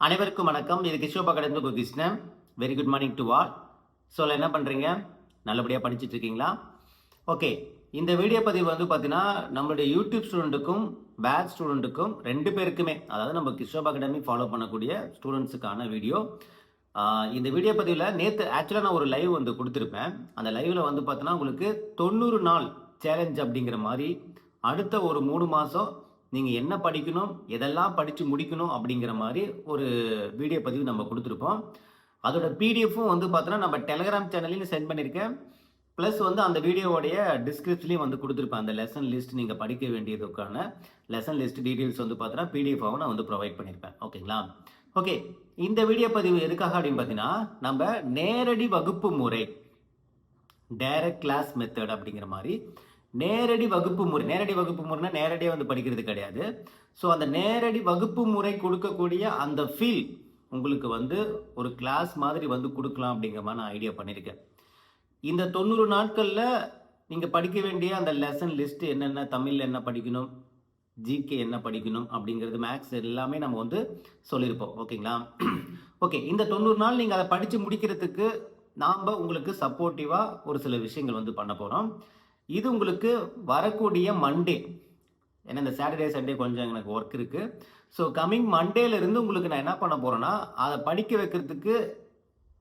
அனைவருக்கும் வணக்கம். இது கிஷோபா கடந்து Krishnan very good morning to all so என்ன பண்ணுறீங்க நல்லபடியாக படிச்சுட்டு இருக்கீங்களா ஓகே இந்த வீடியோ பதிவு வந்து பார்த்தீங்கன்னா நம்மளுடைய யூடியூப் ஸ்டூடெண்ட்டுக்கும் பேட் ஸ்டூடெண்ட்டுக்கும் ரெண்டு பேருக்குமே அதாவது நம்ம கிஷோபா அகாடமி ஃபாலோ பண்ணக்கூடிய ஸ்டூடெண்ட்ஸுக்கான வீடியோ. இந்த வீடியோ பதிவில் நேற்று ஆக்சுவலாக நான் ஒரு லைவ் வந்து கொடுத்துருப்பேன். அந்த லைவில் வந்து பார்த்தோன்னா உங்களுக்கு தொண்ணூறு நாள் சேலஞ்ச் அப்படிங்கிற மாதிரி அடுத்த ஒரு மூணு மாதம் நீங்கள் என்ன படிக்கணும் எதெல்லாம் படித்து முடிக்கணும் அப்படிங்கிற மாதிரி ஒரு வீடியோ பதிவு நம்ம கொடுத்துருப்போம். அதோட பிடிஎஃப்பும் வந்து பார்த்தோன்னா நம்ம டெலகிராம் சேனல்லையும் சென்ட் பண்ணியிருக்கேன் ப்ளஸ் வந்து அந்த வீடியோவோடைய டிஸ்கிரிப்ஷன்லையும் வந்து கொடுத்துருப்பேன். அந்த லெசன் லிஸ்ட் நீங்கள் படிக்க வேண்டியதுக்கான லெசன் லிஸ்ட் டீட்டெயில்ஸ் வந்து பார்த்தோன்னா பிடிஎஃபாகவும் நான் வந்து ப்ரொவைட் பண்ணியிருப்பேன் ஓகேங்களா ஓகே இந்த வீடியோ பதிவு எதுக்காக அப்படின்னு பார்த்தீங்கன்னா நம்ம நேரடி வகுப்பு முறை டைரக்ட் கிளாஸ் மெத்தட் அப்படிங்கிற மாதிரி நேரடி வகுப்பு முறை நேரடி வகுப்பு முறைனா நேரடியாக வந்து படிக்கிறது கிடையாது. ஸோ அந்த நேரடி வகுப்பு முறை கொடுக்கக்கூடிய அந்த ஃபீல் உங்களுக்கு வந்து ஒரு கிளாஸ் மாதிரி வந்து கொடுக்கலாம் அப்படிங்கிற மாதிரி நான் ஐடியா பண்ணியிருக்கேன். இந்த தொண்ணூறு நாட்களில் நீங்கள் படிக்க வேண்டிய அந்த லெசன் லிஸ்ட் என்னென்ன தமிழில் என்ன படிக்கணும் ஜிகே என்ன படிக்கணும் அப்படிங்கிறது மேக்ஸ் எல்லாமே நம்ம வந்து சொல்லியிருப்போம். ஓகேங்களா? ஓகே இந்த தொண்ணூறு நாள் நீங்கள் அதை படித்து முடிக்கிறதுக்கு நாம் உங்களுக்கு சப்போர்ட்டிவாக ஒரு சில விஷயங்கள் வந்து பண்ண போகிறோம் இது உங்களுக்கு வரக்கூடிய மண்டே ஏன்னா இந்த சாட்டர்டே சண்டே கொஞ்சம் எனக்கு ஒர்க் இருக்குது ஸோ கம்மிங் மண்டேலேருந்து உங்களுக்கு நான் என்ன பண்ண போகிறேன்னா அதை படிக்க வைக்கிறதுக்கு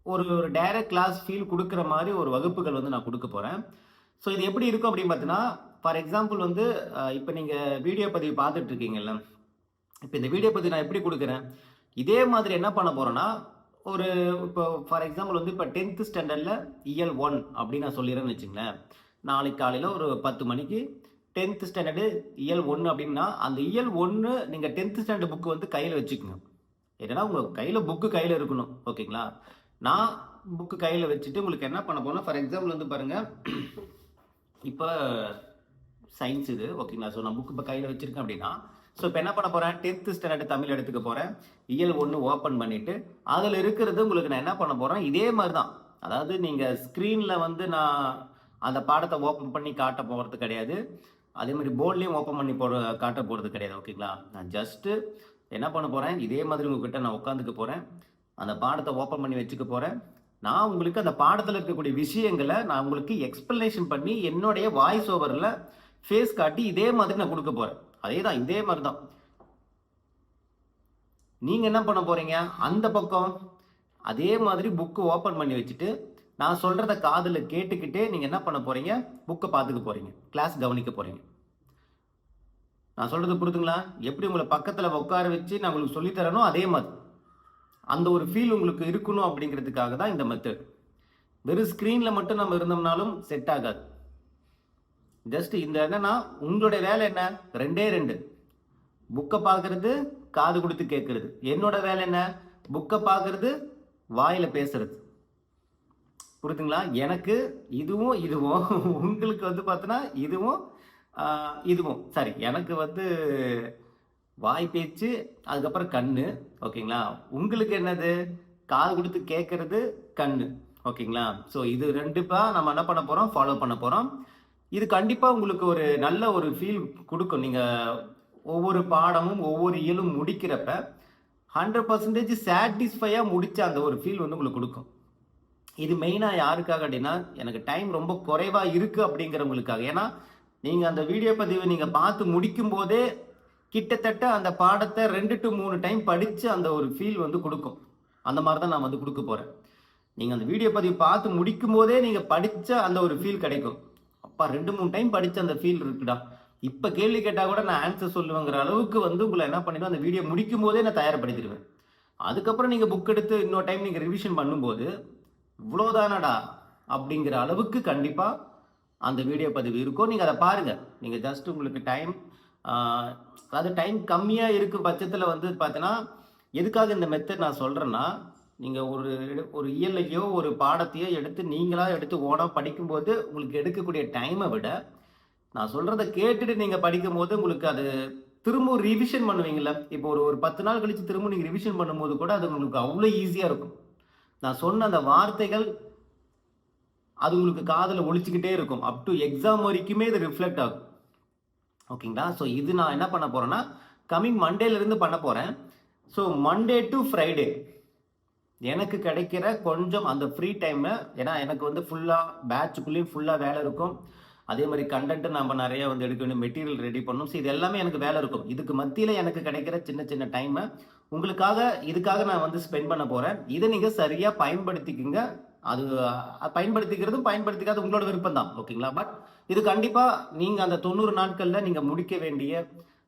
ஒரு ஒரு டைரக்ட் கிளாஸ் ஃபீல் கொடுக்குற மாதிரி ஒரு வகுப்புகள் வந்து நான் கொடுக்க போகிறேன் ஸோ இது எப்படி இருக்கும் அப்படின்னு பார்த்தீங்கன்னா ஃபார் எக்ஸாம்பிள் வந்து இப்போ நீங்கள் வீடியோ பதிவு பார்த்துட்டு இருக்கீங்கல்ல. இப்போ இந்த வீடியோ பதிவு நான் எப்படி கொடுக்குறேன்? இதே மாதிரி என்ன பண்ண போகிறேன்னா ஒரு இப்போ ஃபார் எக்ஸாம்பிள் வந்து இப்போ டென்த்து ஸ்டாண்டர்டில் இயல் ஒன் அப்படின்னு நான் சொல்லிடுறேன்னு வச்சுங்களேன். நாளைக்கு காலையில் ஒரு பத்து மணிக்கு டென்த்து ஸ்டாண்டர்டு இயல் ஒன்று அப்படின்னா அந்த இயல் ஒன்று நீங்கள் டென்த்து ஸ்டாண்டர்ட் புக்கு வந்து கையில் வச்சுக்கோங்க ஏன்னா உங்கள் கையில் புக்கு கையில் இருக்கணும் ஓகேங்களா? நான் புக்கு கையில் வச்சுட்டு உங்களுக்கு என்ன பண்ண போனால் ஃபார் எக்ஸாம்பிள் வந்து பாருங்கள் இப்போ சயின்ஸ் இது ஓகேங்களா? ஸோ நான் புக்கு இப்போ கையில் வச்சுருக்கேன் அப்படின்னா ஸோ இப்போ என்ன பண்ண போகிறேன் டென்த்து ஸ்டாண்டர்ட் தமிழ் எடுத்துக்க போகிறேன் இயல் ஒன்று ஓப்பன் பண்ணிவிட்டு அதில் இருக்கிறது உங்களுக்கு நான் என்ன பண்ண போகிறேன் இதே மாதிரி தான் அதாவது நீங்கள் ஸ்க்ரீனில் வந்து நான் அந்த பாடத்தை ஓப்பன் பண்ணி காட்ட போகிறது கிடையாது. அதே மாதிரி போர்ட்லேயும் ஓப்பன் பண்ணி போட காட்ட போகிறது கிடையாது ஓகேங்களா நான் ஜஸ்ட்டு என்ன பண்ண போகிறேன் இதே மாதிரி உங்ககிட்ட நான் உட்காந்துக்க போகிறேன் அந்த பாடத்தை ஓப்பன் பண்ணி வச்சுக்க போகிறேன் நான் உங்களுக்கு அந்த பாடத்தில் இருக்கக்கூடிய விஷயங்களை நான் உங்களுக்கு எக்ஸ்பிளனேஷன் பண்ணி என்னுடைய வாய்ஸ் ஓவரில் ஃபேஸ் காட்டி இதே மாதிரி நான் கொடுக்க போகிறேன் அதே தான் இதே மாதிரி தான் நீங்கள் என்ன பண்ண போகிறீங்க அந்த பக்கம் அதே மாதிரி புக்கு ஓப்பன் பண்ணி வச்சுட்டு நான் சொல்கிறத காதில் கேட்டுக்கிட்டே நீங்கள் என்ன பண்ண போகிறீங்க புக்கை பார்த்துக்க போகிறீங்க கிளாஸ் கவனிக்க போகிறீங்க நான் சொல்கிறது புரிதுங்களா? எப்படி உங்களை பக்கத்தில் உட்கார வச்சு நான் உங்களுக்கு சொல்லித்தரனோ அதே மாதிரி. அந்த ஒரு ஃபீல் உங்களுக்கு இருக்கணும் அப்படிங்கிறதுக்காக தான் இந்த மெத்தட் வெறும் ஸ்க்ரீனில் மட்டும் நம்ம இருந்தோம்னாலும் செட் ஆகாது. ஜஸ்ட் இந்த என்னன்னா உங்களுடைய வேலை என்ன? ரெண்டே ரெண்டு. புக்கை பார்க்கறது காது கொடுத்து கேட்கறது. என்னோட வேலை என்ன? புக்கை பார்க்கறது வாயில் பேசுறது. புரியுதுங்களா எனக்கு இதுவும் இதுவும். உங்களுக்கு வந்து பார்த்தோன்னா இதுவும் இதுவும். சரி எனக்கு வந்து வாய் பேச்சு அதுக்கப்புறம் கண்ணு. ஓகேங்களா? உங்களுக்கு என்னது? காது கொடுத்து கேட்கறது கண்ணு. ஓகேங்களா? ஸோ இது ரெண்டுப்பா நம்ம என்ன பண்ண போகிறோம் ஃபாலோ பண்ண போகிறோம் இது கண்டிப்பாக உங்களுக்கு ஒரு நல்ல ஒரு ஃபீல் கொடுக்கும். நீங்கள் ஒவ்வொரு பாடமும் ஒவ்வொரு இயலும் முடிக்கிறப்ப ஹண்ட்ரட் பர்சன்டேஜ் சாட்டிஸ்ஃபையாக முடித்த அந்த ஒரு ஃபீல் வந்து உங்களுக்கு கொடுக்கும். இது மெயினாக யாருக்காக அப்படின்னா எனக்கு டைம் ரொம்ப குறைவாக இருக்குது அப்படிங்கிறவங்களுக்காக. ஏன்னா நீங்கள் அந்த வீடியோ பதிவை நீங்கள் பார்த்து முடிக்கும் போதே கிட்டத்தட்ட அந்த பாடத்தை ரெண்டு டு மூணு டைம் படித்து அந்த ஒரு ஃபீல் வந்து கொடுக்கும். அந்த மாதிரி தான் நான் வந்து கொடுக்க போகிறேன் நீங்கள் அந்த வீடியோ பதிவு பார்த்து முடிக்கும் போதே நீங்கள் படித்த அந்த ஒரு ஃபீல் கிடைக்கும். அப்பா ரெண்டு மூணு டைம் படித்த அந்த ஃபீல் இருக்குடா. இப்போ கேள்வி கேட்டால் கூட நான் ஆன்சர் சொல்லுவேங்கிற அளவுக்கு வந்து உங்களை என்ன பண்ணிடுவேன் அந்த வீடியோ முடிக்கும் போதே நான் தயார்படுத்திடுவேன். அதுக்கப்புறம் நீங்கள் புக் எடுத்து இன்னொரு டைம் நீங்கள் ரிவிஷன் பண்ணும்போது இவ்வளோதானடா அப்படிங்கிற அளவுக்கு கண்டிப்பாக அந்த வீடியோ பதிவு இருக்கும். நீங்கள் அதை பாருங்கள் நீங்கள் ஜஸ்ட் உங்களுக்கு டைம் அதாவது டைம் கம்மியாக இருக்கும் பட்சத்தில் வந்து பார்த்தீங்கன்னா எதுக்காக இந்த மெத்தட் நான் சொல்கிறேன்னா நீங்கள் ஒரு ஒரு இயலையோ ஒரு பாடத்தையோ எடுத்து நீங்களாக எடுத்து ஓனாக படிக்கும்போது உங்களுக்கு எடுக்கக்கூடிய டைமை விட நான் சொல்கிறத கேட்டுட்டு நீங்கள் படிக்கும்போது உங்களுக்கு அது திரும்ப ரிவிஷன் பண்ணுவீங்களே இப்போ ஒரு ஒரு பத்து நாள் கழித்து திரும்ப நீங்கள் ரிவிஷன் பண்ணும்போது கூட அது உங்களுக்கு அவ்வளோ ஈஸியாக இருக்கும். நான் சொன்ன அந்த வார்த்தைகள் அது உங்களுக்கு காதில் ஒழிச்சிக்கிட்டே இருக்கும். அப் டு எக்ஸாம் வரைக்குமே இது ரிஃப்ளெக்ட் ஆகும். ஓகேங்களா? ஸோ இது நான் என்ன பண்ண போகிறேன்னா கம்மிங் மண்டேலேருந்து பண்ண போகிறேன் ஸோ மண்டே டு ஃப்ரைடே எனக்கு கிடைக்கிற கொஞ்சம் அந்த ஃப்ரீ டைமு ஏன்னா எனக்கு வந்து ஃபுல்லாக பேட்சுக்குள்ளேயும் ஃபுல்லாக வேலை இருக்கும். அதே மாதிரி கண்டென்ட் நம்ம நிறைய வந்து எடுக்க வேண்டிய மெட்டீரியல் ரெடி பண்ணணும். ஸோ இது எல்லாமே எனக்கு வேலை இருக்கும். இதுக்கு மத்தியில் எனக்கு கிடைக்கிற சின்ன சின்ன டைமை உங்களுக்காக இதுக்காக நான் வந்து ஸ்பெண்ட் பண்ண போகிறேன் இதை நீங்கள் சரியாக பயன்படுத்திக்கிங்க. அது பயன்படுத்திக்கிறதும் பயன்படுத்திக்காத உங்களோட விருப்பம் தான். ஓகேங்களா பட் இது கண்டிப்பாக நீங்கள் அந்த தொண்ணூறு நாட்களில் நீங்கள் முடிக்க வேண்டிய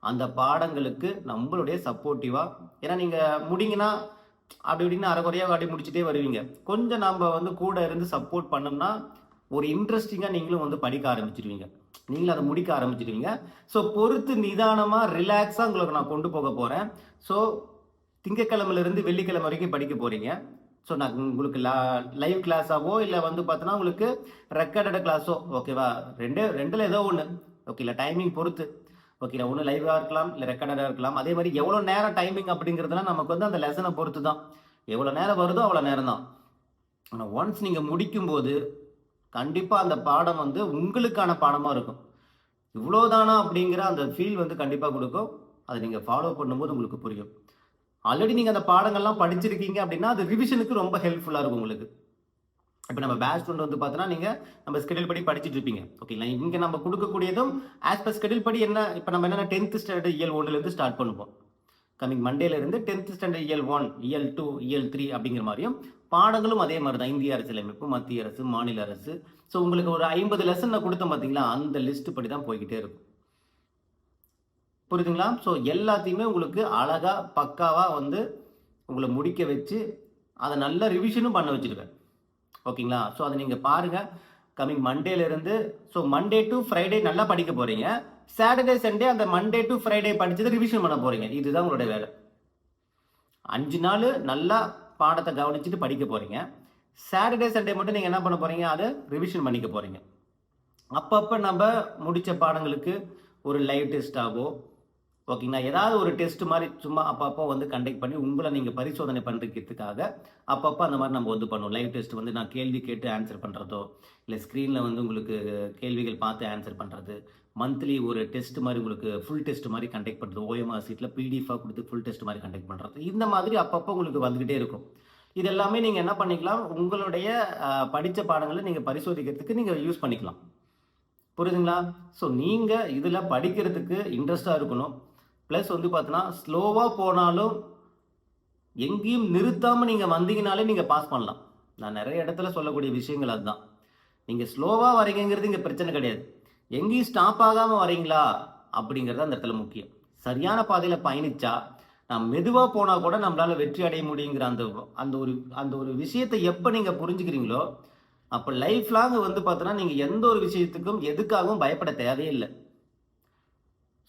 அந்த பாடங்களுக்கு நம்மளுடைய சப்போர்ட்டிவாக ஏன்னா நீங்கள் முடிங்கன்னா அப்படி இப்படின்னு அரை குறையாக அப்படி முடிச்சுட்டே வருவீங்க. கொஞ்சம் நம்ம வந்து கூட இருந்து சப்போர்ட் பண்ணோம்னா ஒரு இன்ட்ரெஸ்டிங்காக நீங்களும் வந்து படிக்க ஆரம்பிச்சிடுவீங்க நீங்களும் அதை முடிக்க ஆரம்பிச்சிடுவீங்க ஸோ பொறுத்து நிதானமாக ரிலாக்ஸாக உங்களுக்கு நான் கொண்டு போக போகிறேன் ஸோ திங்கக்கிழமையிலேருந்து வெள்ளிக்கிழமை வரைக்கும் படிக்க போகிறீங்க ஸோ நான் உங்களுக்கு லா லைவ் கிளாஸாவோ இல்லை வந்து பார்த்தோன்னா உங்களுக்கு ரெக்கார்டட் கிளாஸோ ஓகேவா ரெண்டு ரெண்டில் ஏதோ ஒன்று ஓகே இல்லை டைமிங் பொறுத்து. ஓகேங்களா ஒன்று லைவாக இருக்கலாம் இல்லை ரெக்கார்டடாக இருக்கலாம். அதே மாதிரி எவ்வளோ நேரம் டைமிங் அப்படிங்கிறதுலாம் நமக்கு வந்து அந்த லெசனை பொறுத்து தான் எவ்வளோ நேரம் வருதோ அவ்வளோ நேரம் தான் ஆனால் ஒன்ஸ் நீங்கள் முடிக்கும்போது கண்டிப்பாக அந்த பாடம் வந்து உங்களுக்கான பாடமாக இருக்கும். இவ்வளோதானா அப்படிங்கிற அந்த ஃபீல் வந்து கண்டிப்பாக கொடுக்கும். அதை நீங்கள் ஃபாலோ பண்ணும்போது உங்களுக்கு புரியும். ஆல்ரெடி நீங்கள் அந்த பாடங்கள்லாம் படிச்சிருக்கீங்க அப்படின்னா அது ரிவிஷனுக்கு ரொம்ப ஹெல்ப்ஃபுல்லாக இருக்கும் உங்களுக்கு. இப்போ நம்ம பேட்ச் ஸ்டூடெண்ட் வந்து பார்த்தோன்னா நீங்கள் நம்ம ஸ்கெடியூல் படி படிச்சுட்டு இருப்பீங்க. ஓகேங்களா இங்கே நம்ம கொடுக்கக்கூடியதும் ஆஸ் பர் ஸ்கெடியூல் படி என்ன இப்போ நம்ம என்னென்ன டென்த் ஸ்டாண்டர்ட் இயல் ஒன்றுலேருந்து ஸ்டார்ட் பண்ணுவோம். கமிங் மண்டேலேருந்து டென்த் ஸ்டாண்டர்ட் இயல் ஒன் இயல் டூ இயல் த்ரீ அப்படிங்கிற மாதிரியும் பாடங்களும் அதே மாதிரி தான் இந்திய அரசியலமைப்பு மத்திய அரசு மாநில அரசு. ஸோ உங்களுக்கு ஒரு ஐம்பது லெசன் நான் கொடுத்தேன் பார்த்தீங்களா அந்த லிஸ்ட் படி தான் போய்கிட்டே இருக்கும். புரியுதுங்களா? ஸோ எல்லாத்தையுமே உங்களுக்கு அழகாக பக்காவாக வந்து உங்களை முடிக்க வச்சு அதை நல்ல ரிவிஷனும் பண்ண வச்சுருக்கேன். ஓகேங்களா? ஸோ அதை நீங்கள் பாருங்கள் கம்மிங் மண்டேலேருந்து ஸோ மண்டே டு ஃப்ரைடே நல்லா படிக்க போகிறீங்க சாட்டர்டே சண்டே அந்த மண்டே டு ஃப்ரைடே படிச்சதை ரிவிஷன் பண்ண போகிறீங்க இதுதான் உங்களுடைய வேலை. அஞ்சு நாள் நல்லா பாடத்தை கவனிச்சுட்டு படிக்க போகிறீங்க சாட்டர்டே சண்டே மட்டும் நீங்கள் என்ன பண்ண போகிறீங்க அதை ரிவிஷன் பண்ணிக்க போகிறீங்க அப்பப்போ நம்ம முடித்த பாடங்களுக்கு ஒரு லைவ் டெஸ்ட்டாகவோ ஓகேங்களா? ஏதாவது ஒரு டெஸ்ட் மாதிரி சும்மா அப்பப்போ வந்து கண்டக்ட் பண்ணி உங்களை நீங்கள் பரிசோதனை பண்ணுறதுக்காக அப்பப்போ அந்த மாதிரி நம்ம வந்து பண்ணுவோம். லைவ் டெஸ்ட் வந்து நான் கேள்வி கேட்டு ஆன்சர் பண்ணுறதோ இல்லை ஸ்க்ரீனில் வந்து உங்களுக்கு கேள்விகள் பார்த்து ஆன்சர் பண்ணுறது மந்த்லி ஒரு டெஸ்ட் மாதிரி உங்களுக்கு ஃபுல் டெஸ்ட் மாதிரி கண்டக்ட் பண்ணுறது ஓஎம்ஆர் சீட்டில் பிடிஎஃபாக கொடுத்து ஃபுல் டெஸ்ட் மாதிரி கண்டக்ட் பண்ணுறது இந்த மாதிரி அப்பப்போ உங்களுக்கு வந்துக்கிட்டே இருக்கும். இது எல்லாமே நீங்கள் என்ன பண்ணிக்கலாம்? உங்களுடைய படித்த பாடங்களை நீங்கள் பரிசோதிக்கிறதுக்கு நீங்கள் யூஸ் பண்ணிக்கலாம். புரியுதுங்களா? ஸோ நீங்கள் இதில் படிக்கிறதுக்கு இன்ட்ரெஸ்டாக இருக்கணும். ப்ளஸ் வந்து பார்த்தோன்னா ஸ்லோவாக போனாலும் எங்கேயும் நிறுத்தாமல் நீங்கள் வந்தீங்கனாலே நீங்கள் பாஸ் பண்ணலாம். நான் நிறைய இடத்துல சொல்லக்கூடிய விஷயங்கள் அதுதான். நீங்கள் ஸ்லோவாக வரீங்கிறது இங்கே பிரச்சனை கிடையாது. எங்கேயும் ஸ்டாப் ஆகாமல் வரீங்களா அப்படிங்கிறது அந்த இடத்துல முக்கியம். சரியான பாதையில் பயணிச்சா நாம் மெதுவாக போனால் கூட நம்மளால் வெற்றி அடைய முடியுங்கிற அந்த அந்த ஒரு அந்த ஒரு விஷயத்தை எப்போ நீங்கள் புரிஞ்சுக்கிறீங்களோ அப்போ லைஃப் லாங் வந்து பார்த்தோன்னா நீங்கள் எந்த ஒரு விஷயத்துக்கும் எதுக்காகவும் பயப்பட தேவையில்லை.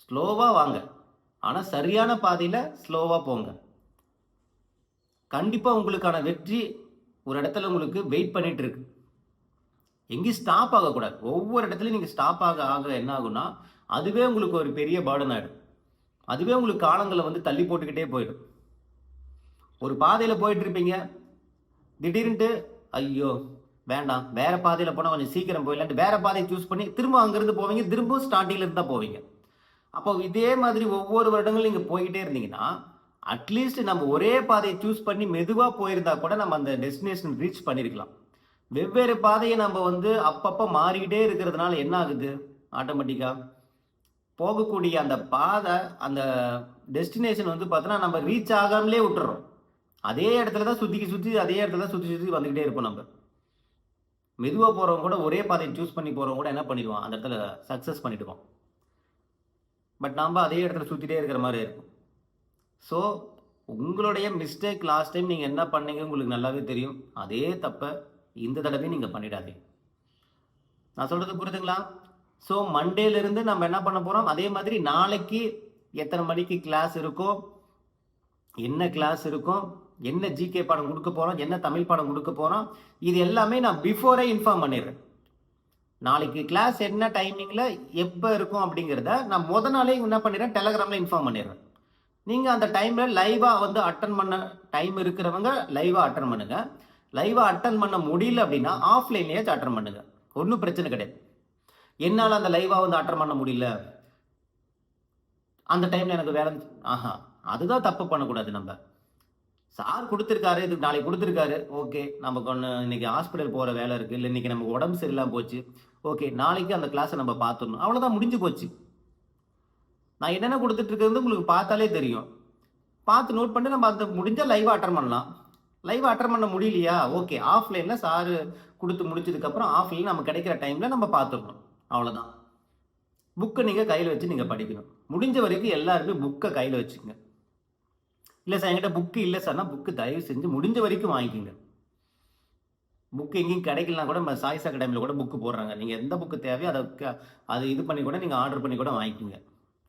ஸ்லோவாக வாங்க. ஆனால் சரியான பாதையில் ஸ்லோவாக போங்க. கண்டிப்பாக உங்களுக்கான வெற்றி ஒரு இடத்துல உங்களுக்கு வெயிட் பண்ணிகிட்டு இருக்கு. எங்கேயும் ஸ்டாப் ஆகக்கூடாது. ஒவ்வொரு இடத்துலையும் நீங்கள் ஸ்டாப் ஆக ஆக என்ன ஆகும்னா அதுவே உங்களுக்கு ஒரு பெரிய பேர்டன் ஆகிடும் அதுவே உங்களுக்கு காலங்களை வந்து தள்ளி போட்டுக்கிட்டே போயிடும். ஒரு பாதையில் போயிட்டு இருப்பீங்க. திடீர்னுட்டு ஐயோ வேண்டாம். வேற பாதையில் போனால் கொஞ்சம் சீக்கிரம் போயிடலான்ட்டு வேற பாதையை சூஸ் பண்ணி திரும்ப அங்கேருந்து போவீங்க. திரும்பவும் ஸ்டார்டிங்ல இருந்து தான் போவீங்க. அப்போ இதே மாதிரி ஒவ்வொரு வருடங்களும் நீங்கள் போய்கிட்டே இருந்தீங்கன்னா அட்லீஸ்ட் நம்ம ஒரே பாதையை சூஸ் பண்ணி மெதுவாக போயிருந்தா கூட நம்ம அந்த டெஸ்டினேஷன் ரீச் பண்ணியிருக்கலாம் வெவ்வேறு பாதையை நம்ம வந்து அப்பப்போ மாறிக்கிட்டே இருக்கிறதுனால என்ன ஆகுது? ஆட்டோமேட்டிக்காக போகக்கூடிய அந்த பாதை அந்த டெஸ்டினேஷன் வந்து பார்த்தோன்னா நம்ம ரீச் ஆகாமலே விட்டுறோம். அதே இடத்துல தான் சுற்றி சுற்றி அதே இடத்துல தான் சுற்றி சுற்றி வந்துக்கிட்டே இருப்போம் நம்ம. மெதுவாக போகிறவங்க கூட ஒரே பாதையை சூஸ் பண்ணி போகிறவங்க கூட என்ன பண்ணிடுவோம்? அந்த இடத்துல சக்ஸஸ் பண்ணிடுவோம். பட் நாம் அதே இடத்துல சுற்றிட்டே இருக்கிற மாதிரி இருக்கும். ஸோ உங்களுடைய மிஸ்டேக் லாஸ்ட் டைம் நீங்கள் என்ன பண்ணீங்க? உங்களுக்கு நல்லாவே தெரியும். அதே தப்பை இந்த தடவையும் நீங்கள் பண்ணிடாதீங்க. நான் சொல்கிறது புரியுதுங்களா? ஸோ மண்டேலேருந்து நம்ம என்ன பண்ண போகிறோம் அதே மாதிரி நாளைக்கு எத்தனை மணிக்கு கிளாஸ் இருக்கும் என்ன கிளாஸ் இருக்கும் என்ன ஜிகே பாடம் கொடுக்க போகிறோம் என்ன தமிழ் பாடம் கொடுக்க போகிறோம் இது எல்லாமே நான் பிஃபோரே இன்ஃபார்ம் பண்ணிடுறேன். நாளைக்கு கிளாஸ் என்ன டைமிங்கில் எப்போ இருக்கும் அப்படிங்கிறத நான் முத நாளே என்ன பண்ணிடுறேன்? டெலகிராமில் இன்ஃபார்ம் பண்ணிடுறேன். நீங்கள் அந்த டைமில் லைவாக வந்து அட்டன் பண்ண டைம் இருக்கிறவங்க லைவாக அட்டன் பண்ணுங்கள் லைவாக அட்டன் பண்ண முடியல அப்படின்னா ஆஃப்லைன்லேயே அட்டன் பண்ணுங்க. ஒன்றும் பிரச்சனை கிடையாது. என்னால் அந்த லைவாக வந்து அட்டன் பண்ண முடியல. அந்த டைமில் எனக்கு வேலை ஆஹா அதுதான் தப்பு பண்ணக்கூடாது நம்ம. சார் கொடுத்துருக்காரு இதுக்கு நாளைக்கு கொடுத்துருக்காரு. ஓகே நமக்கு ஒன்று இன்னைக்கு ஹாஸ்பிட்டல் போகிற வேலை இருக்குது இல்லை இன்னைக்கு நமக்கு உடம்பு சரியில்லாமல் போச்சு. ஓகே நாளைக்கு அந்த கிளாஸை நம்ம பார்த்துடணும். அவ்வளோதான் முடிஞ்சு போச்சு. நான் என்னென்ன கொடுத்துட்டு இருக்கிறது உங்களுக்கு பார்த்தாலே தெரியும். பார்த்து நோட் பண்ணி நம்ம அந்த முடிஞ்சால் லைவாக அட்டன் பண்ணலாம். லைவ் அட்டன் பண்ண முடியலையா? ஓகே ஆஃப்லைனில் சாரு கொடுத்து முடிச்சதுக்கப்புறம் ஆஃப்லைன் நம்ம கிடைக்கிற டைமில் நம்ம பார்த்துக்கணும். அவ்வளோதான் புக்கை நீங்கள் கையில் வச்சு நீங்கள் படிக்கணும். முடிஞ்ச வரைக்கும் எல்லாருமே புக்கை கையில் வச்சுக்கோங்க. இல்லை சார் என்கிட்ட புக்கு இல்லை சார்னா புக்கு தயவு செஞ்சு முடிஞ்ச வரைக்கும் வாங்கிக்கோங்க. புக்கு எங்கேயும் கிடைக்கலனா கூட நம்ம சாய்ஸ் அகாடமியில் கூட புக்கு போடுறாங்க. நீங்கள் எந்த புக்கு தேவையோ அதை க- அது இது பண்ணி கூட நீங்கள் ஆர்டர் பண்ணி கூட வாங்கிக்கோங்க.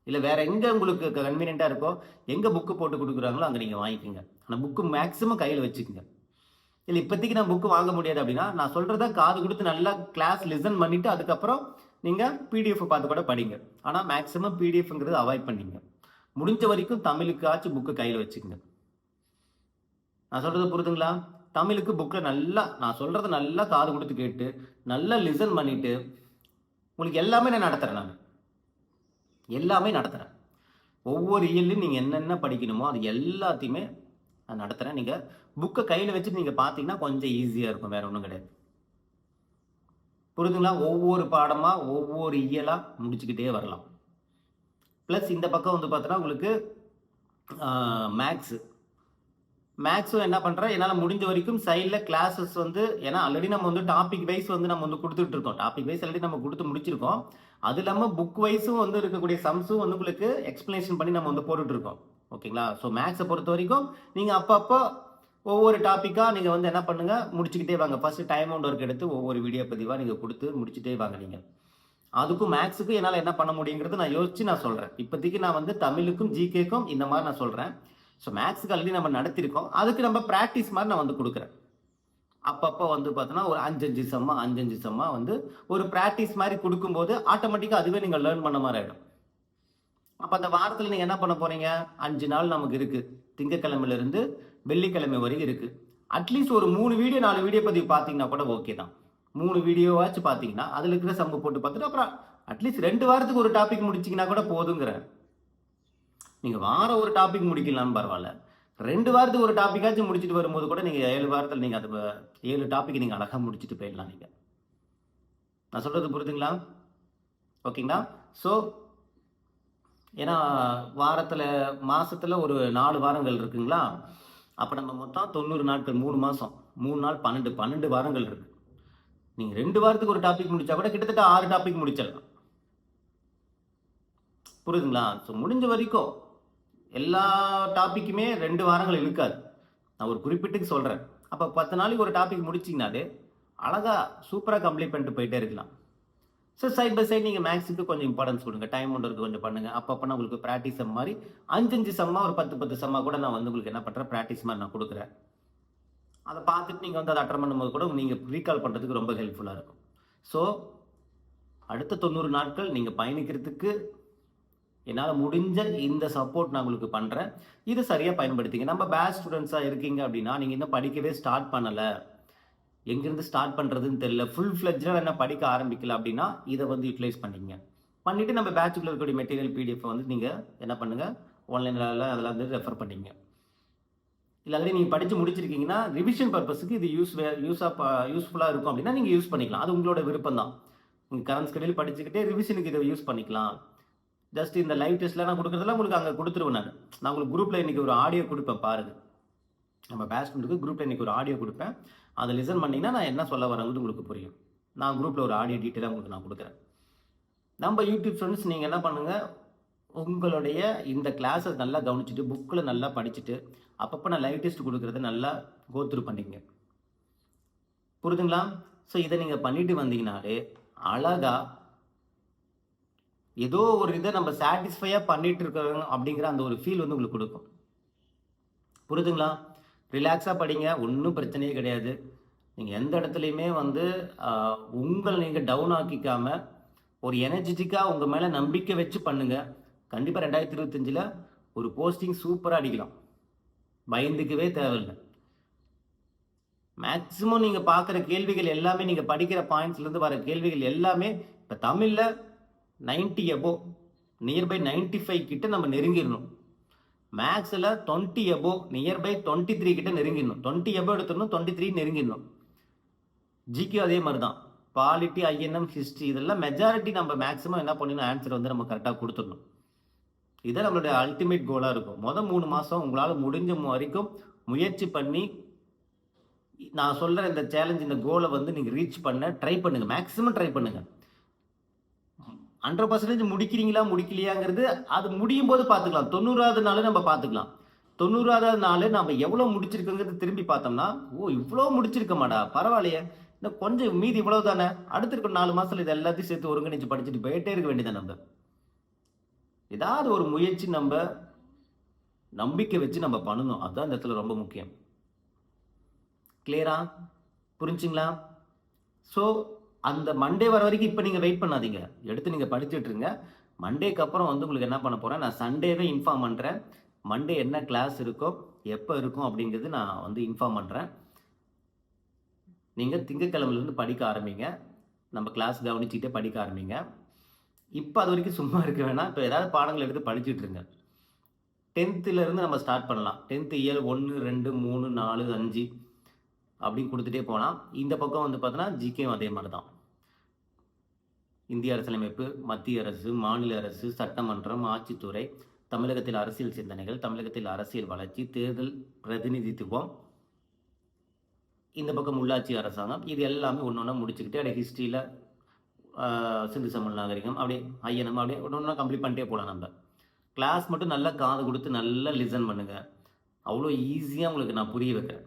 இல்லை வேற எங்கே உங்களுக்கு கன்வீனியண்ட்டாக இருக்கோ எங்கே புக்கு போட்டு கொடுக்குறாங்களோ அங்கே நீங்கள் வாங்கிக்கோங்க. ஆனால் புக்கு மேக்ஸிமம் கையில் வச்சுக்கோங்க. இல்லை இப்போதைக்கு நான் புக்கு வாங்க முடியாது அப்படின்னா நான் சொல்கிறத காது கொடுத்து நல்லா கிளாஸ் லிசன் பண்ணிவிட்டு அதுக்கப்புறம் நீங்கள் பிடிஎஃப் பார்த்து கூட படிங்க. ஆனால் மேக்ஸிமம் பிடிஎஃப்ங்கிறது அவாய்ட் பண்ணிங்க. முடிஞ்ச வரைக்கும் தமிழுக்காச்சும் புக்கு கையில் வச்சுக்கோங்க. நான் சொல்கிறது புரிதுங்களா? தமிழுக்கு புக்கில் நல்லா நான் சொல்கிறத நல்லா காது கொடுத்து கேட்டு நல்லா லிசன் பண்ணிவிட்டு உங்களுக்கு எல்லாமே நான் நடத்துகிறேன் நான். எல்லாமே நடத்துகிறேன் ஒவ்வொரு இயல்லையும் நீங்கள் என்னென்ன படிக்கணுமோ அது எல்லாத்தையுமே நான் நடத்துகிறேன் நீங்கள் புக்கை கையில் வச்சுட்டு நீங்கள் பார்த்தீங்கன்னா கொஞ்சம் ஈஸியாக இருக்கும். வேறு ஒன்றும் கிடையாது. புரிதுங்களா ஒவ்வொரு பாடமாக ஒவ்வொரு இயலாக முடிச்சுக்கிட்டே வரலாம். ப்ளஸ் இந்த பக்கம் வந்து பார்த்தோன்னா உங்களுக்கு மேக்ஸு மேக்ஸும் என்ன பண்ணுறேன் என்னால் முடிஞ்ச வரைக்கும் சைடில் கிளாஸஸ் வந்து ஏன்னா ஆல்ரெடி நம்ம வந்து டாபிக் வைஸ் வந்து நம்ம வந்து கொடுத்துட்டு இருக்கோம். டாபிக் வைஸ் ஆல்ரெடி நம்ம கொடுத்து முடிச்சிருக்கோம். அது இல்லாமல் புக் வைஸும் வந்து இருக்கக்கூடிய சம்ஸும் வந்து உங்களுக்கு எக்ஸ்பிளனேஷன் பண்ணி நம்ம வந்து போட்டுட்ருக்கோம் ஓகேங்களா ஸோ மேக்ஸை பொறுத்த வரைக்கும் நீங்கள் அப்பப்போ ஒவ்வொரு டாப்பிக்காக நீங்கள் வந்து என்ன பண்ணுங்கள் முடிச்சுக்கிட்டே வாங்க. ஃபஸ்ட்டு டைம் அவுண்ட் ஒர்க் எடுத்து ஒவ்வொரு வீடியோ பதிவாக நீங்கள் கொடுத்து முடிச்சுட்டே வாங்க நீங்கள் அதுக்கும் மேக்ஸுக்கும் என்னால் என்ன பண்ண முடியுங்கிறது நான் யோசிச்சு நான் சொல்கிறேன் இப்போதைக்கு நான் வந்து தமிழுக்கும் ஜிகேக்கும் இந்த மாதிரி நான் சொல்கிறேன் ஸோ மேக்ஸுக்கு ஆல்ரெடி நம்ம நடத்திருக்கோம். அதுக்கு நம்ம ப்ராக்டிஸ் மாதிரி நான் வந்து கொடுக்குறேன். அப்பப்போ வந்து பார்த்தோன்னா ஒரு அஞ்சஞ்சு செம்மா அஞ்சஞ்சு செம்மா வந்து ஒரு ப்ராக்டிஸ் மாதிரி கொடுக்கும்போது ஆட்டோமேட்டிக்காக அதுவே நீங்கள் லேர்ன் பண்ண மாதிரி ஆகிடும் அப்போ அந்த வாரத்தில் நீங்கள் என்ன பண்ண போகிறீங்க அஞ்சு நாள் நமக்கு இருக்குது திங்கக்கிழமையிலேருந்து வெள்ளிக்கிழமை வரைக்கும் இருக்குது அட்லீஸ்ட் ஒரு மூணு வீடியோ நாலு வீடியோ பதிவு பார்த்தீங்கன்னா கூட ஓகே தான். மூணு வீடியோவாச்சும் பார்த்தீங்கன்னா அதில் இருக்கிற சம்பு போட்டு பார்த்துட்டு அப்புறம் அட்லீஸ்ட் ரெண்டு வாரத்துக்கு ஒரு டாபிக் முடிச்சிங்கன்னா கூட போதுங்கிறேன் நீங்கள் வாரம் ஒரு டாபிக் முடிக்கலாம்னு பரவாயில்ல. ரெண்டு வாரத்துக்கு ஒரு டாப்பிக்காச்சும் முடிச்சுட்டு வரும்போது கூட நீங்கள் ஏழு வாரத்தில் நீங்கள் அது ஏழு டாபிக் நீங்கள் அழகாக முடிச்சுட்டு போயிடலாம் நீங்கள் நான் சொல்கிறது புரிதுங்களா ஓகேங்களா? ஸோ ஏன்னா வாரத்தில் மாதத்தில் ஒரு நாலு வாரங்கள் இருக்குங்களா? அப்போ நம்ம மொத்தம் தொண்ணூறு நாட்கள் மூணு மாதம் மூணு நாள் பன்னெண்டு பன்னெண்டு வாரங்கள் இருக்குது நீங்கள் ரெண்டு வாரத்துக்கு ஒரு டாபிக் முடித்தா கூட கிட்டத்தட்ட ஆறு டாபிக் முடிச்சிடலாம். புரியுதுங்களா? ஸோ முடிஞ்ச வரைக்கும் எல்லா டாப்பிக்குமே ரெண்டு வாரங்கள் இருக்காது நான் ஒரு குறிப்பிட்டுக்கு சொல்கிறேன் அப்போ பத்து நாளைக்கு ஒரு டாபிக் முடிச்சிங்கனாலே அழகாக சூப்பராக கம்ப்ளீட் பண்ணிட்டு போயிட்டே இருக்கலாம். ஸோ சைட் பை சைட் நீங்கள் மேக்ஸுக்கு கொஞ்சம் இம்பார்ட்டன்ஸ் கொடுங்க. டைம் ஒன்றுக்கு கொஞ்சம் பண்ணுங்கள் அப்பப்போ நான் உங்களுக்கு ப்ராக்டிஸ் மாதிரி அஞ்சஞ்சு செம்மா ஒரு பத்து பத்து செம்மா கூட நான் வந்து உங்களுக்கு என்ன பண்ணுறேன் ப்ராக்டிஸ் மாதிரி நான் கொடுக்குறேன். அதை பார்த்துட்டு நீங்கள் வந்து அதை அட்டன் பண்ணும்போது கூட நீங்கள் ரீகால் பண்ணுறதுக்கு ரொம்ப ஹெல்ப்ஃபுல்லாக இருக்கும். ஸோ அடுத்த தொண்ணூறு நாட்கள் நீங்கள் பயணிக்கிறதுக்கு என்னால் முடிஞ்ச இந்த சப்போர்ட் நான் உங்களுக்கு பண்ணுறேன் இது சரியாக பயன்படுத்திங்க. நம்ம பேட்ச் ஸ்டூடெண்ட்ஸாக இருக்கீங்க அப்படின்னா நீங்கள் இன்னும் படிக்கவே ஸ்டார்ட் பண்ணலை. எங்கேருந்து ஸ்டார்ட் பண்ணுறதுன்னு தெரியல. ஃபுல் ஃப்ளெஜ்டாக என்ன படிக்க ஆரம்பிக்கல அப்படின்னா இதை வந்து யூட்டிலைஸ் பண்ணிங்க. பண்ணிவிட்டு நம்ம பேட்சுக்குள்ள இருக்கக்கூடிய மெட்டீரியல் பிடிஎஃப் வந்து நீங்கள் என்ன பண்ணுங்கள் ஆன்லைனில் அதெல்லாம் வந்து ரெஃபர் பண்ணிங்க. இல்லை ஆல்ரெடி நீங்கள் படித்து முடிச்சிருக்கீங்கன்னா ரிவிஷன் பர்பஸுக்கு இது யூஸ் யூஸாக யூஸ்ஃபுல்லாக இருக்கும் அப்படின்னா நீங்கள் யூஸ் பண்ணிக்கலாம். அது உங்களோட விருப்பம் தான் நீங்கள் கரண்ட் ஸ்கெடியூல் படிச்சுக்கிட்டே ரிவிஷனுக்கு இதை யூஸ் பண்ணிக்கலாம். ஜஸ்ட் இந்த லைவ் டெஸ்ட்லாம் நான் கொடுக்குறதெல்லாம் உங்களுக்கு அங்கே கொடுத்துருவேன் நான். நான் உங்களுக்கு குரூப்பில் இன்றைக்கி ஒரு ஆடியோ கொடுப்பேன் பாருங்க. நம்ம பேட்ச்மெண்ட்டுக்கு குரூப்பில் இன்றைக்கி ஒரு ஆடியோ கொடுப்பேன். அதை லிசன் பண்ணிங்கன்னா நான் என்ன சொல்ல வரேங்கிறது உங்களுக்கு புரியும். நான் குரூப்பில் ஒரு ஆடியோ டீட்டெயிலாக உங்களுக்கு நான் கொடுக்குறேன். நம்ம யூடியூப் ஃப்ரெண்ட்ஸ் நீங்கள் என்ன பண்ணுங்கள் உங்களுடைய இந்த கிளாஸஸ் நல்லா கவனிச்சுட்டு புக்கில் நல்லா படிச்சுட்டு அப்பப்போ நான் லைவ் டெஸ்ட் கொடுக்குறத நல்லா கோத்ரூ பண்ணிங்க புரிதுங்களா? ஸோ இதை நீங்கள் பண்ணிட்டு வந்தீங்கனாலே அழகாக ஏதோ ஒரு இதை நம்ம சாட்டிஸ்ஃபையாக பண்ணிட்டு இருக்கிறோம் அப்படிங்கிற அந்த ஒரு ஃபீல் வந்து உங்களுக்கு கொடுக்கும். புரியுதுங்களா ரிலாக்ஸாக படிங்க ஒன்றும் பிரச்சனையே கிடையாது. நீங்கள் எந்த இடத்துலையுமே வந்து உங்களை நீங்கள் டவுன் ஆக்கிக்காம ஒரு எனர்ஜெட்டிக்காக உங்கள் மேலே நம்பிக்கை வச்சு பண்ணுங்கள் கண்டிப்பாக ரெண்டாயிரத்தி இருபத்தஞ்சில் ஒரு போஸ்டிங் சூப்பராக அடிக்கலாம். பயந்துக்கவே தேவையில்லை. மேக்ஸிமம் நீங்கள் பார்க்குற கேள்விகள் எல்லாமே நீங்கள் படிக்கிற பாயிண்ட்ஸ்லேருந்து வர கேள்விகள் எல்லாமே இப்போ தமிழில் ninety above nearby ninety five கிட்ட நம்ம நெருங்கிடணும். மேக்ஸில் twenty above nearby twenty three கிட்ட நெருங்கிடணும். டுவெண்ட்டி அபோ எடுத்துடணும் டுவெண்ட்டி த்ரீ நெருங்கிடணும் ஜிகே அதே மாதிரி தான் பாலிட்டி ஐஎன்எம் ஹிஸ்ட்ரி இதெல்லாம் மெஜாரிட்டி நம்ம மேக்ஸிமம் என்ன பண்ணணும் ஆன்சர் வந்து நம்ம கரெக்டாக கொடுத்துடணும். இதான் நம்மளுடைய அல்டிமேட் கோலாக இருக்கும். மொதல் மூணு மாதம் உங்களால் முடிஞ்ச வரைக்கும் முயற்சி பண்ணி நான் சொல்கிற இந்த சேலஞ்ச் இந்த கோலை வந்து நீங்கள் ரீச் பண்ண ட்ரை பண்ணுங்கள் மேக்ஸிமம் ட்ரை பண்ணுங்கள் ஹண்ட்ரட் பர்சன்டேஜ் முடிக்கிறீங்களா முடிக்கலையாங்கிறது அது முடியும் போது பார்த்துக்கலாம். தொண்ணூறாவது நாள் நம்ம பார்த்துக்கலாம். தொண்ணூறாவது நாள் நம்ம எவ்வளோ முடிச்சிருக்கோங்கிறது திரும்பி பார்த்தோம்னா ஓ இவ்வளோ முடிச்சிருக்கமாடா பரவாயில்லையே. இன்னும் கொஞ்சம் மீதி இவ்வளோ தானே அடுத்து இருக்க நாலு மாதத்தில் இது எல்லாத்தையும் சேர்த்து ஒருங்கிணைச்சு படிச்சுட்டு போயிட்டே இருக்க வேண்டியதான் நம்ம. ஏதாவது ஒரு முயற்சி நம்ம நம்பிக்கை வச்சு நம்ம பண்ணணும். அதுதான் இந்த இடத்துல ரொம்ப முக்கியம். கிளியரா புரிஞ்சுங்களா? ஸோ அந்த மண்டே வர வரைக்கும் இப்போ நீங்கள் வெயிட் பண்ணாதீங்க. எடுத்து நீங்கள் படிச்சுட்டு இருங்க. மண்டேக்கு அப்புறம் வந்து உங்களுக்கு என்ன பண்ண போகிறேன் நான் சண்டேவே இன்ஃபார்ம் பண்ணுறேன் மண்டே என்ன கிளாஸ் இருக்கோ எப்போ இருக்கும் அப்படிங்கிறது நான் வந்து இன்ஃபார்ம் பண்ணுறேன் நீங்கள் திங்கக்கிழமையிலேருந்து படிக்க ஆரம்பிங்க. நம்ம கிளாஸ் கவனிச்சுக்கிட்டே படிக்க ஆரம்பிங்க. இப்போ அது வரைக்கும் சும்மா இருக்க வேணாம். இப்போ ஏதாவது பாடங்கள் எடுத்து படிச்சுட்ருங்க டென்த்துலேருந்து நம்ம ஸ்டார்ட் பண்ணலாம். டென்த்து இயர் ஒன்று ரெண்டு மூணு நாலு அஞ்சு அப்படின்னு கொடுத்துட்டே போகலாம். இந்த பக்கம் வந்து பார்த்தோன்னா ஜிகேவும் அதே மாதிரி தான். இந்திய அரசியலமைப்பு மத்திய அரசு மாநில அரசு சட்டமன்றம் ஆட்சித்துறை தமிழகத்தில் அரசியல் சிந்தனைகள் தமிழகத்தில் அரசியல் வளர்ச்சி தேர்தல் பிரதிநிதித்துவம் இந்த பக்கம் உள்ளாட்சி அரசாங்கம் இது எல்லாமே ஒன்று ஒன்றா முடிச்சுக்கிட்டு அப்படியே ஹிஸ்ட்ரியில் சிந்து சமல் நாகரிகம் அப்படியே ஐயனம் அப்படியே ஒன்று ஒன்றா கம்ப்ளீட் பண்ணிட்டே போகலாம் நம்ம. கிளாஸ் மட்டும் நல்லா காது கொடுத்து நல்லா லிசன் பண்ணுங்கள் அவ்வளோ ஈஸியாக உங்களுக்கு நான் புரிய வைக்கிறேன்.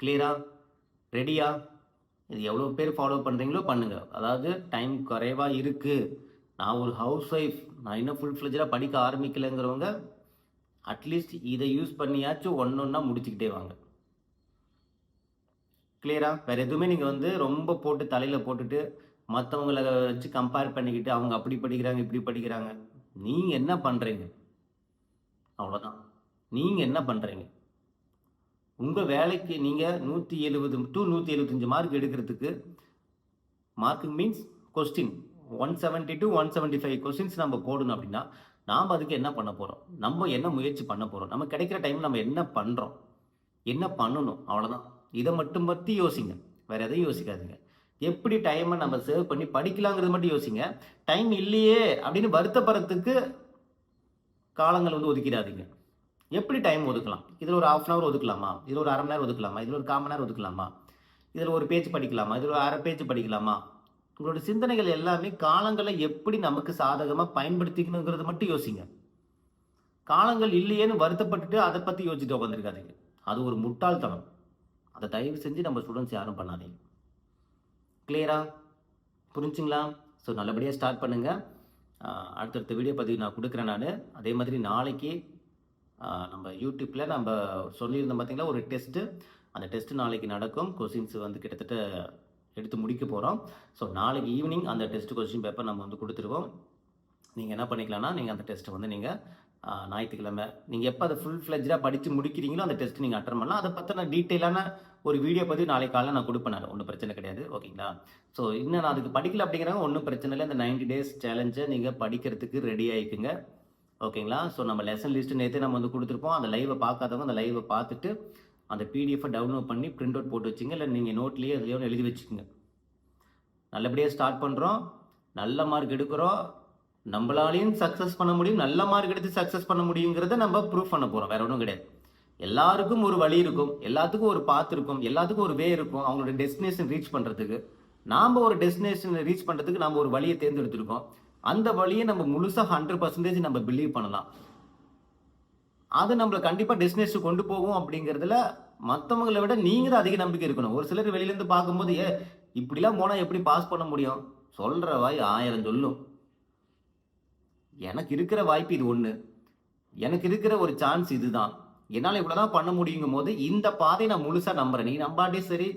கிளியரா ரெடியா இது எவ்வளோ பேர் ஃபாலோ பண்ணுறீங்களோ பண்ணுங்கள் அதாவது டைம் குறைவாக இருக்குது நான் ஒரு ஹவுஸ் ஒய்ஃப் நான் இன்னும் ஃபுல் ஃப்ளெஜாக படிக்க ஆரம்பிக்கலைங்கிறவங்க அட்லீஸ்ட் இதை யூஸ் பண்ணியாச்சும் ஒன்று ஒன்றா முடிச்சுக்கிட்டே வாங்க. கிளியரா வேறு எதுவுமே நீங்கள் வந்து ரொம்ப போட்டு தலையில் போட்டுட்டு மற்றவங்கள வச்சு கம்பேர் பண்ணிக்கிட்டு அவங்க அப்படி படிக்கிறாங்க இப்படி படிக்கிறாங்க. நீங்கள் என்ன பண்ணுறீங்க அவ்வளோதான் நீங்கள் என்ன பண்ணுறீங்க உங்கள் வேலைக்கு நீங்கள் நூற்றி எழுபது டு நூற்றி எழுபத்தஞ்சு மார்க் எடுக்கிறதுக்கு marking means question one seventy two one seventy five questions நம்ம போடணும் அப்படின்னா நாம் அதுக்கு என்ன பண்ண போகிறோம் நம்ம என்ன முயற்சி பண்ண போகிறோம் நம்ம கிடைக்கிற டைம் நம்ம என்ன பண்ணுறோம் என்ன பண்ணணும்? அவ்வளோதான் இதை மட்டும் பற்றி யோசிங்க. வேறு எதையும் யோசிக்காதீங்க. எப்படி டைமை நம்ம சேவ் பண்ணி படிக்கலாங்கிறது மட்டும் யோசிங்க. டைம் இல்லையே அப்படின்னு வருத்தப்படுறதுக்கு காலங்கள் வந்து ஒதுக்கிடாதீங்க. எப்படி டைம் ஒதுக்கலாம்? இதில் ஒரு ஆஃப் அன் ஹவர் ஒதுக்கலாமா? இதில் ஒரு அரை மணி நேரம் ஒதுக்கலாமா? இதில் ஒரு காமன் நேரம் ஒதுக்கலாமா? இதில் ஒரு பேஜ் படிக்கலாமா? இதில் ஒரு அரை பேஜ் படிக்கலாமா? உங்களோட சிந்தனைகள் எல்லாமே காலங்களை எப்படி நமக்கு சாதகமாக பயன்படுத்திக்கணுங்கிறத மட்டும் யோசிங்க. காலங்கள் இல்லையேன்னு வருத்தப்பட்டுட்டு அதை பற்றி யோசிச்சுட்டு உட்காந்துருக்காதீங்க அது ஒரு முட்டாள்தனம். அதை தயவு செஞ்சு நம்ம ஸ்டூடெண்ட்ஸ் யாரும் பண்ணாதீங்க. கிளியரா புரிஞ்சுங்களா? ஸோ நல்லபடியாக ஸ்டார்ட் பண்ணுங்கள் அடுத்தடுத்த வீடியோ பதிவு நான் கொடுக்குறேன் நான். அதே மாதிரி நாளைக்கு நம்ம யூடியூப்பில் நம்ம சொல்லியிருந்தோம் பார்த்திங்களா ஒரு டெஸ்ட்டு அந்த டெஸ்ட்டு நாளைக்கு நடக்கும். கொஸ்டின்ஸ் வந்து கிட்டத்தட்ட எடுத்து முடிக்க போகிறோம் ஸோ நாளைக்கு ஈவினிங் அந்த டெஸ்ட் கொஸ்டின் பேப்பர் நம்ம வந்து கொடுத்துருவோம். நீங்கள் என்ன பண்ணிக்கலாம்னா நீங்கள் அந்த டெஸ்ட்டை வந்து நீங்கள் ஞாயிற்றுக்கிழமை நீங்கள் எப்போ அதை ஃபுல் ஃப்ளெஜ்டாக படித்து முடிக்கிறீங்களோ அந்த டெஸ்ட் நீங்கள் அட்டன் பண்ணலாம். அதை பற்றின டீட்டெயிலான ஒரு வீடியோ பற்றி நாளைக்கு காலையில் நான் கொடுப்பேன் ஒன்றும் பிரச்சனை கிடையாது. ஓகேங்களா ஸோ இன்னும் நான் அதுக்கு படிக்கல அப்படிங்கிறாங்க ஒன்றும் பிரச்சனை இல்லை. இந்த 90 டேஸ் சேலஞ்சை நீங்கள் படிக்கிறதுக்கு ரெடி ஆகிக்குங்க ஓகேங்களா? ஸோ நம்ம லெசன் லிஸ்ட் நேற்று நம்ம வந்து கொடுத்துருப்போம். அந்த லைவை பார்க்காதவங்க அந்த லைவை பார்த்துட்டு அந்த பிடிஎஃபை டவுன்லோட் பண்ணி பிரிண்ட் அவுட் போட்டு வச்சுங்க. இல்லை நீங்கள் நோட்லேயே அதுலேயோ எழுதி வச்சுக்கோங்க. நல்லபடியாக ஸ்டார்ட் பண்ணுறோம் நல்ல மார்க் எடுக்கிறோம். நம்மளாலையும் சக்ஸஸ் பண்ண முடியும். நல்ல மார்க் எடுத்து சக்ஸஸ் பண்ண முடியுங்கிறத நம்ம ப்ரூவ் பண்ண போகிறோம் வேற ஒன்றும் கிடையாது. எல்லாருக்கும் ஒரு வழி இருக்கும். எல்லாத்துக்கும் ஒரு பாத் இருக்கும். எல்லாத்துக்கும் ஒரு வே இருக்கும். அவங்களோட டெஸ்டினேஷன் ரீச் பண்ணுறதுக்கு நாம் ஒரு டெஸ்டினேஷனை ரீச் பண்ணுறதுக்கு நம்ம ஒரு வழியை தேர்ந்தெடுத்திருக்கோம். அந்த வழியை நம்ம முழுசாக ஹண்ட்ரட் பர்சன்டேஜ் நம்ம பிலீவ் பண்ணலாம். அது நம்மளை கண்டிப்பாக டெஸ்டினேஷன் கொண்டு போகும் அப்படிங்கிறதுல மற்றவங்களை விட நீங்கள் தான் அதிக நம்பிக்கை இருக்கணும். ஒரு சிலர் வெளியிலேருந்து பார்க்கும்போது ஏ இப்படிலாம் போனால் எப்படி பாஸ் பண்ண முடியும்? சொல்கிற வாய் ஆயிரம் சொல்லும். எனக்கு இருக்கிற வாய்ப்பு இது ஒன்று எனக்கு இருக்கிற ஒரு சான்ஸ் இதுதான். என்னால் இவ்வளோதான் பண்ண முடியுங்கும் போது இந்த பாதையை நான் முழுசாக நம்புறேன். நீ நம்பாட்டே சரி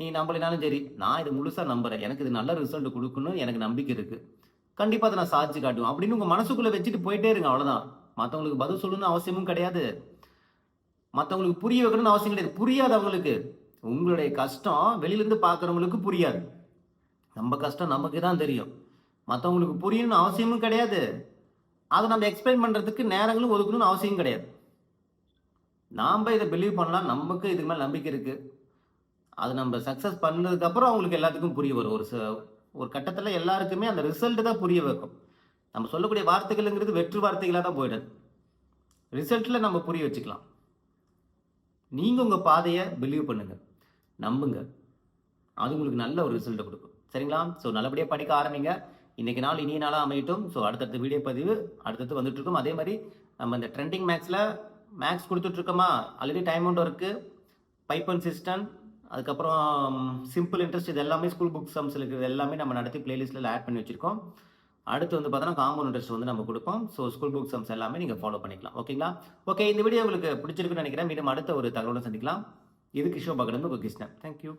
நீ நம்பலைனாலும் சரி நான் இது முழுசாக நம்புகிறேன் எனக்கு இது நல்ல ரிசல்ட் கொடுக்கணும் எனக்கு நம்பிக்கை இருக்குது கண்டிப்பாக அதை நான் சாதிச்சு காட்டுவேன். அப்படின்னு உங்கள் மனசுக்குள்ளே வச்சுட்டு போயிட்டே இருங்க அவ்வளோதான் மற்றவங்களுக்கு பதில் சொல்லணும்னு அவசியமும் கிடையாது. மற்றவங்களுக்கு புரிய வைக்கணும்னு அவசியம் கிடையாது. புரியாது அவங்களுக்கு. உங்களுடைய கஷ்டம் வெளியிலேருந்து பார்க்குறவங்களுக்கு புரியாது. நம்ம கஷ்டம் நமக்கு தான் தெரியும். மற்றவங்களுக்கு புரியணும்னு அவசியமும் கிடையாது. அதை நம்ம எக்ஸ்பிளைன் பண்ணுறதுக்கு நேரங்களும் ஒதுக்கணும்னு அவசியம் கிடையாது. நாம் இதை பிலீவ் பண்ணலாம். நமக்கு இதுக்கு மேலே நம்பிக்கை இருக்குது அது நம்ம சக்ஸஸ் பண்ணதுக்கப்புறம் அவங்களுக்கு எல்லாத்துக்கும் புரிய வரும். ஒரு ஒரு கட்டத்தில் எல்லாருக்குமே அந்த ரிசல்ட் தான் புரிய வைக்கும். நம்ம சொல்லக்கூடிய வார்த்தைகள்ங்கிறது வெற்று வார்த்தைகளாக தான் போயிடுது. ரிசல்ட்டில் நம்ம புரிய வச்சுக்கலாம். நீங்கள் உங்கள் பாதையை பிலீவ் பண்ணுங்கள் நம்புங்க. அது உங்களுக்கு நல்ல ஒரு ரிசல்ட்டை கொடுக்கும். சரிங்களா? ஸோ நல்லபடியாக படிக்க ஆரம்பிங்க. இன்றைக்கி நாள் இனிய நாளாக அமையட்டும். ஸோ அடுத்தடுத்த வீடியோ பதிவு அடுத்தடுத்து வந்துட்டுருக்கும் அதே மாதிரி நம்ம இந்த ட்ரெண்டிங் மேக்ஸில் maths கொடுத்துட்ருக்கோமா already time and pipe and cistern அதுக்கப்புறம் சிம்பிள் இன்ட்ரெஸ்ட் இது எல்லாமே ஸ்கூல் புக் சம்ஸ் இருக்கிறது எல்லாமே நம்ம நடத்தி பிளேலிஸ்ட்டில் ஆட் பண்ணி வச்சுருக்கோம். அடுத்து வந்து பார்த்தோன்னா காம்பவுண்ட் இன்ட்ரெஸ்ட் வந்து நம்ம கொடுப்போம். ஸோ ஸ்கூல் புக் சம்ஸ் எல்லாமே நீங்கள் ஃபாலோ பண்ணிக்கலாம். ஓகேங்களா ஓகே இந்த வீடியோ உங்களுக்கு பிடிச்சிருக்குன்னு நினைக்கிறேன். மீண்டும் அடுத்த ஒரு தகவலை சந்திக்கலாம். இது கிஷோ பகடன் உங்கள் கிருஷ்ணன். தேங்க்யூ